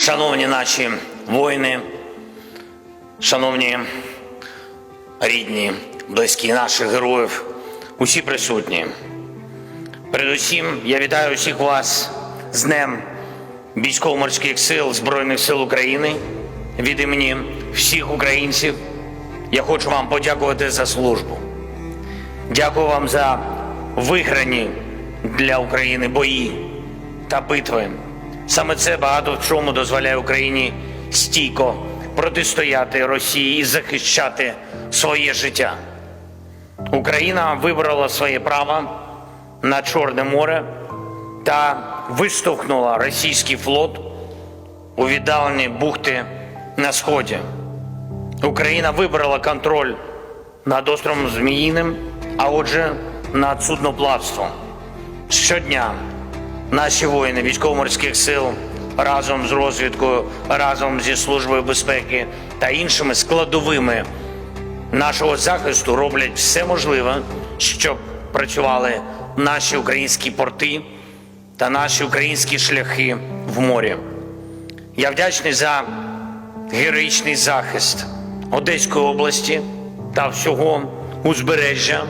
Шановні наші воїни, шановні рідні, близькі наших героїв, усі присутні. Передусім, я вітаю всіх вас з Днем військово-морських сил Збройних сил України. Від імені всіх українців я хочу вам подякувати за службу. Дякую вам за виграні для України бої та битви. Саме це багато в чому дозволяє Україні стійко протистояти Росії і захищати своє життя. Україна вибрала своє право на Чорне море та виштовхнула російський флот у віддалені бухти на сході. Україна вибрала контроль над островом Зміїним, а отже, над судноплавством. Щодня наші воїни військово-морських сил разом з розвідкою, разом зі службою безпеки та іншими складовими нашого захисту роблять все можливе, щоб працювали наші українські порти та наші українські шляхи в морі. Я вдячний за героїчний захист Одеської області та всього узбережжя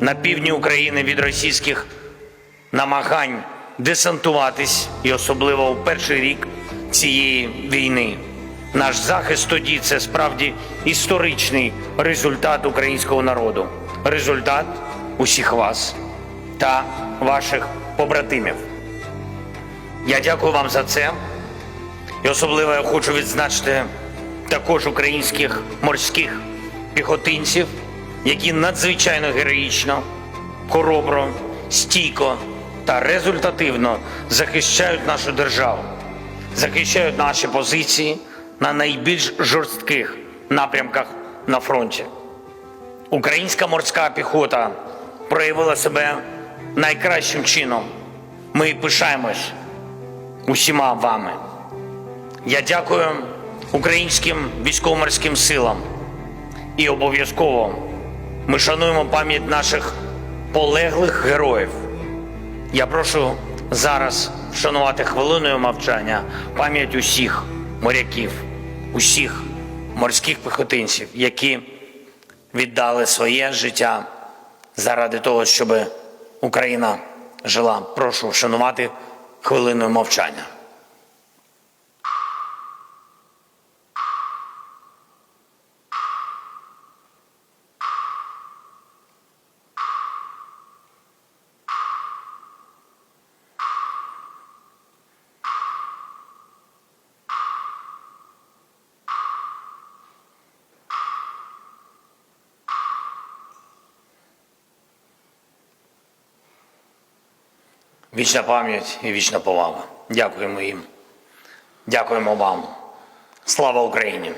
на півдні України від російських намагань десантуватись, і особливо у перший рік цієї війни. Наш захист тоді це справді історичний результат українського народу, результат усіх вас та ваших побратимів. Я дякую вам за це. І особливо я хочу відзначити також українських морських піхотинців, які надзвичайно героїчно, хоробро, стійко та результативно захищають нашу державу, захищають наші позиції на найбільш жорстких напрямках на фронті. Українська морська піхота проявила себе найкращим чином. Ми пишаємось усіма вами. Я дякую українським військово-морським силам. І обов'язково ми шануємо пам'ять наших полеглих героїв. Я прошу зараз вшанувати хвилиною мовчання пам'ять усіх моряків, усіх морських піхотинців, які віддали своє життя заради того, щоб Україна жила. Прошу вшанувати хвилиною мовчання. Вічна пам'ять і вічна повага. Дякуємо їм. Дякуємо вам. Слава Україні!